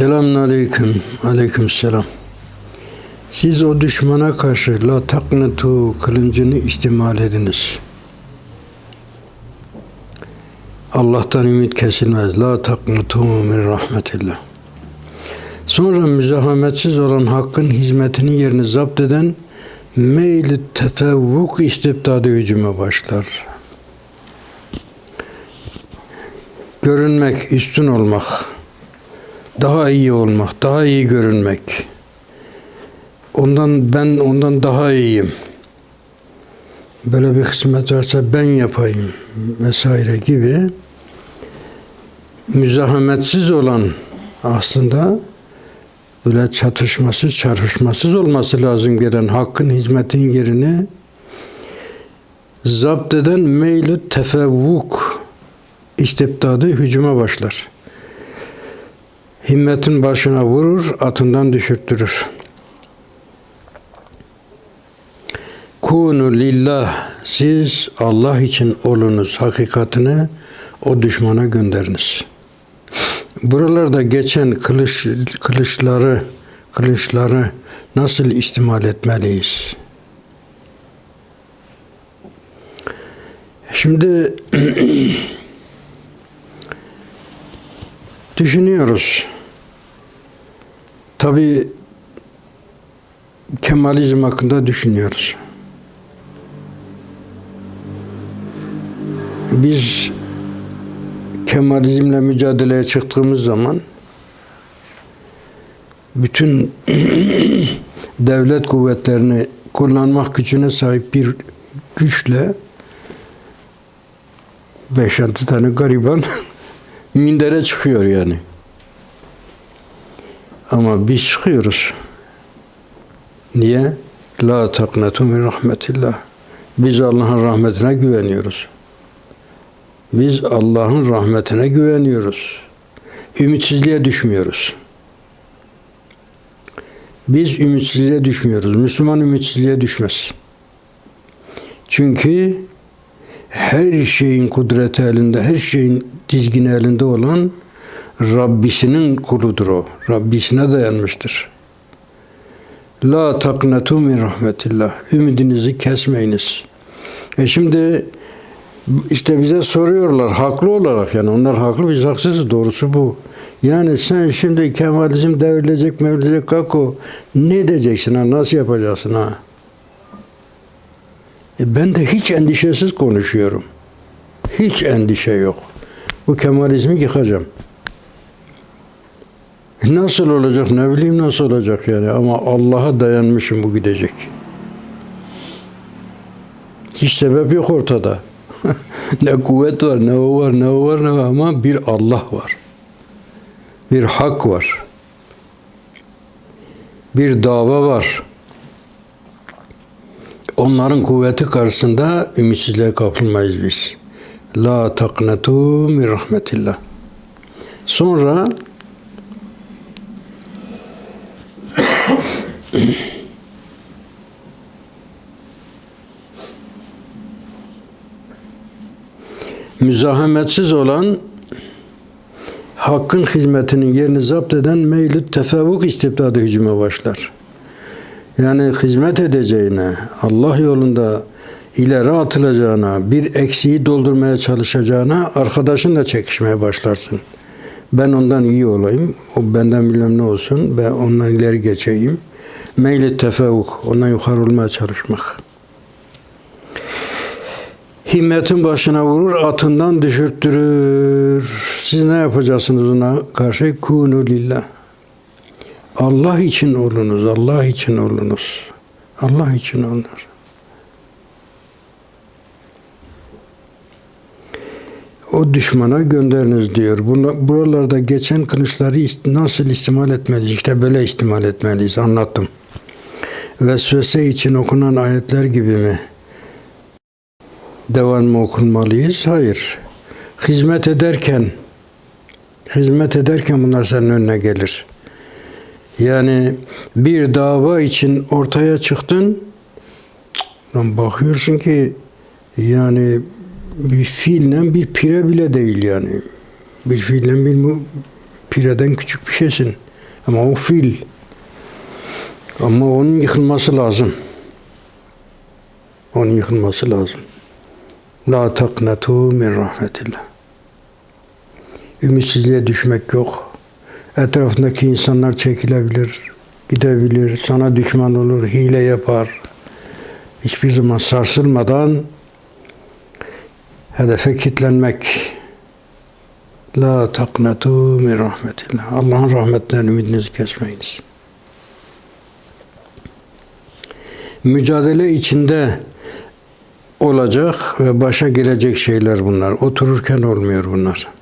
Selamun aleyküm. Aleyküm selam. Siz o düşmana karşı la taknıtu kılıncını istimal ediniz. Allah'tan ümit kesilmez. La taknıtu min rahmetillah. Sonra müzahametsiz olan hakkın hizmetinin yerini zapt eden meyli tefevvuk istibdadı hücuma başlar. Görünmek, üstün olmak, daha iyi olmak, daha iyi görünmek. Ondan ben ondan daha iyiyim. Böyle bir hizmet varsa ben yapayım vesaire gibi müzahametsiz olan aslında böyle çatışmasız, çarpışmasız olması lazım gelen hakkın hizmetin yerini zapt eden meylü tefevvuk istibdadı hücuma başlar. Himmetin başına vurur, atından düşürttürür. Kunu lillah, siz Allah için olunuz hakikatini o düşmana gönderiniz. Buralarda geçen kılıç, kılıçları, kılıçları nasıl istimal etmeliyiz? Şimdi düşünüyoruz. Tabi Kemalizm hakkında düşünüyoruz. Biz Kemalizmle mücadeleye çıktığımız zaman bütün devlet kuvvetlerini kullanmak gücüne sahip bir güçle 5-6 tane gariban mindere çıkıyor yani. Ama biz çıkıyoruz. Niye? La taknatu min rahmetillah. Biz Allah'ın rahmetine güveniyoruz. Biz Allah'ın rahmetine güveniyoruz. Ümitsizliğe düşmüyoruz. Biz ümitsizliğe düşmüyoruz. Müslüman ümitsizliğe düşmez. Çünkü her şeyin kudreti elinde, her şeyin dizgini elinde olan Rabbisinin kuludur o. Rabbisine dayanmıştır. La taknatu min rahmetillah. Ümidinizi kesmeyiniz. E şimdi işte bize soruyorlar haklı olarak yani onlar haklı biz haksızız doğrusu bu. Yani sen şimdi Kemalizm devrilecek mevrilecek kako ne diyeceksin ha nasıl yapacaksın ha? E ben de hiç endişesiz konuşuyorum. Hiç endişe yok. Bu Kemalizmi yıkacağım. Nasıl olacak ne bileyim nasıl olacak yani ama Allah'a dayanmışım bu gidecek. Hiç sebep yok ortada. ne kuvvet var, ne o var, ne o var, ne var ama bir Allah var. Bir hak var. Bir dava var. Onların kuvveti karşısında ümitsizliğe kapılmayız biz. La taknetu min rahmetillah. Sonra müzahametsiz olan hakkın hizmetinin yerini zapt eden meylü tefevvuk istibdadı hücuma başlar. Yani hizmet edeceğine, Allah yolunda ileri atılacağına, bir eksiği doldurmaya çalışacağına arkadaşınla çekişmeye başlarsın. Ben ondan iyi olayım, o benden bilmem ne olsun, ben ondan ileri geçeyim. Meyli tefevvuk, ondan yukarı olmaya çalışmak. Himmetin başına vurur, atından düşürttürür. Siz ne yapacaksınız ona karşı? Kunu lillah. Allah için olunuz, Allah için olunuz. Allah için olunuz. O düşmana gönderiniz diyor. Buralarda geçen kılıçları nasıl istimal etmeliyiz? İşte böyle istimal etmeliyiz. Anlattım. Vesvese için okunan ayetler gibi mi? Devam mı okunmalıyız? Hayır. Hizmet ederken hizmet ederken bunlar senin önüne gelir. Yani bir dava için ortaya çıktın lan bakıyorsun ki yani bir fiille bir pire bile değil yani. Bir fiille bir pireden küçük bir şeysin. Ama o fil. Ama onun yıkılması lazım. Onun yıkılması lazım. La taknatu min rahmetillah. Ümitsizliğe düşmek yok. Etrafındaki insanlar çekilebilir, gidebilir, sana düşman olur, hile yapar. Hiçbir zaman sarsılmadan hedefe kitlenmek. La taknatu min rahmetillah. Allah'ın rahmetinden ümidinizi kesmeyiniz. Mücadele içinde olacak ve başa gelecek şeyler bunlar. Otururken olmuyor bunlar.